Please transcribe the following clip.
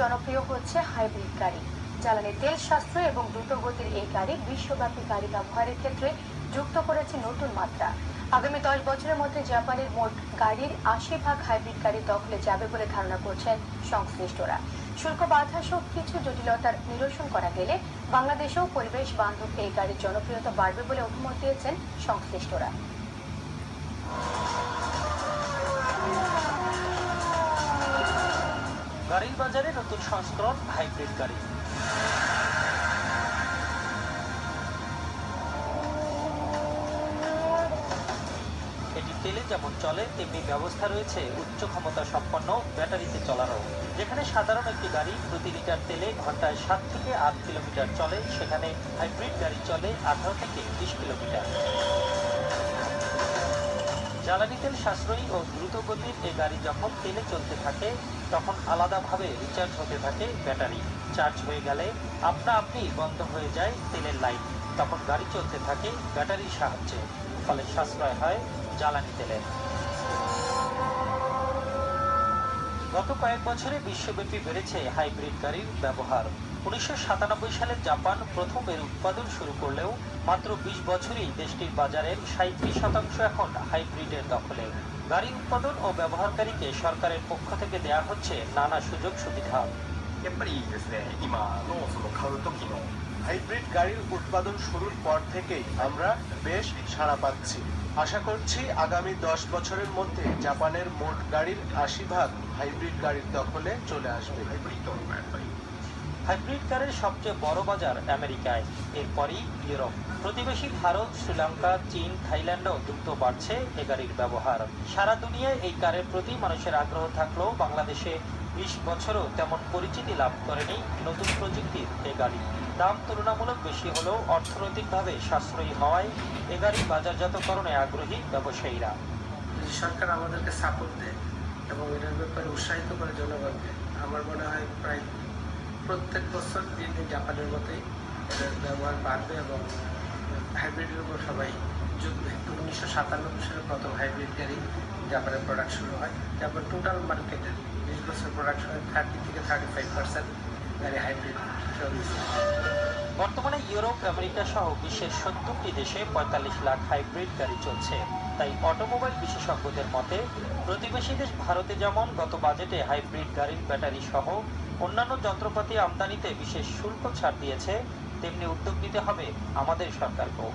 জনপ্রিয় হচ্ছে হাইব্রিড গাড়ি। জ্বালানি তেল সাশ্রয় এবং দ্রুতগতির এই গাড়ি বিশ্বব্যাপী গাড়ি ব্যবহারের ক্ষেত্রে যুক্ত করেছে নতুন মাত্রা। আগামী দশ বছরের মধ্যে জাপানের মোট গাড়ির আশি ভাগ হাইব্রিড গাড়ি দখলে যাবে বলে ধারণা করছেন সংশ্লিষ্টরা। শুল্ক বাধা সহ কিছু জটিলতার নিরসন করা গেলে বাংলাদেশেও পরিবেশ বান্ধব এই গাড়ির জনপ্রিয়তা বাড়বে বলে অভিমত দিয়েছেন সংশ্লিষ্টরা। গাড়ির বাজারে নতুন সংস্করণ হাইব্রিড গাড়ি। এটি তেলে যেমন চলে, তেমনি ব্যবস্থা রয়েছে উচ্চ ক্ষমতা সম্পন্ন ব্যাটারিতে চলারও। যেখানে সাধারণ একটি গাড়ি প্রতি লিটার তেলে ঘন্টায় সাত থেকে আট কিলোমিটার চলে, সেখানে হাইব্রিড গাড়ি চলে আঠারো থেকে বিশ কিলোমিটার। জ্বালানি তেল সাশ্রয়ী ও দ্রুত গতির এই গাড়ি যখন তেলে চলতে থাকে, তখন আলাদাভাবে রিচার্জ হতে থাকে ব্যাটারি। চার্জ হয়ে গেলে আপনা আপনি বন্ধ হয়ে যায় তেলের লাইট তখন গাড়ি চলতে থাকে ব্যাটারির সাহায্যে, ফলে সাশ্রয় হয় জ্বালানি তেলের। গত কয়েক বছরে বিশ্বব্যাপী বেড়েছে হাইব্রিড গাড়ির ব্যবহার উনিশশো সালে জাপান প্রথম এর উৎপাদন শুরু করলেও মাত্র বিশ বছরই দেশটির বাজারের সাঁত্রিশ শতাংশ এখন হাইব্রিডের দখলে গাড়ি উৎপাদন ও ব্যবহারকারীকে সরকারের পক্ষ থেকে দেয়া হচ্ছে নানা সুযোগ সুবিধা やっぱりですね今のその買う時の হাইব্রিড গাড়ির উৎপাদন শুরুর পর থেকেই আমরা বেশ সাড়া পাচ্ছি। আশা করছি আগামী দশ বছরের মধ্যে জাপানের মোট গাড়ির আশি ভাগ হাইব্রিড গাড়ির দখলে চলে আসবে। হাইব্রিড কারের সবচেয়ে বড় বাজার আমেরিকায়। এরপরই ইউরোপ। প্রতিবেশী ভারত, শ্রীলঙ্কা, চীন, থাইল্যান্ডও দ্রুত বাড়ছে এ গাড়ির ব্যবহার। সারা দুনিয়ায় এই কারের প্রতি মানুষের আগ্রহ থাকলেও বাংলাদেশে বিশ বছরও তেমন পরিচিতি লাভ করেনি নতুন প্রযুক্তির এ গাড়ি। দাম তুলনামূলক বেশি হলেও অর্থনৈতিকভাবে সাশ্রয়ী হওয়ায় এ গাড়ির বাজারজাতকরণে আগ্রহী ব্যবসায়ীরা। সরকার আমাদেরকে সাপোর্ট দেয় এবং এটার ব্যাপারে উৎসাহিত করে জনগণকে, আমার মনে হয় প্রায় প্রত্যেক বছর দিন দিন জাপানের মতোই এটার ব্যবহার বাড়বে এবং হাইব্রিডের উপর সবাই যুগবে। উনিশশো সাতানব্বই সালে প্রথম হাইব্রিড গাড়ি জাপানের প্রোডাক্ট শুরু হয়। জাপান টোটাল মার্কেটের বিশ বছর প্রোডাকশন থার্টি থেকে থার্টি ফাইভ পার্সেন্ট গাড়ি হাইব্রিড চলছে বর্তমানে ইউরোপ, আমেরিকা সহ বিশ্বের সত্তরটি দেশে পঁয়তাল্লিশ লাখ হাইব্রিড গাড়ি চলছে। তাই অটোমোবাইল বিশেষজ্ঞদের মতে, প্রতিবেশী দেশ ভারতে যেমন গত বাজেটে হাইব্রিড গাড়ির ব্যাটারি সহ অন্যান্য যন্ত্রপাতি আমদানিতে বিশেষ শুল্ক ছাড় দিয়েছে তেমনি উদ্যোগ নিতে হবে আমাদের সরকারকেও।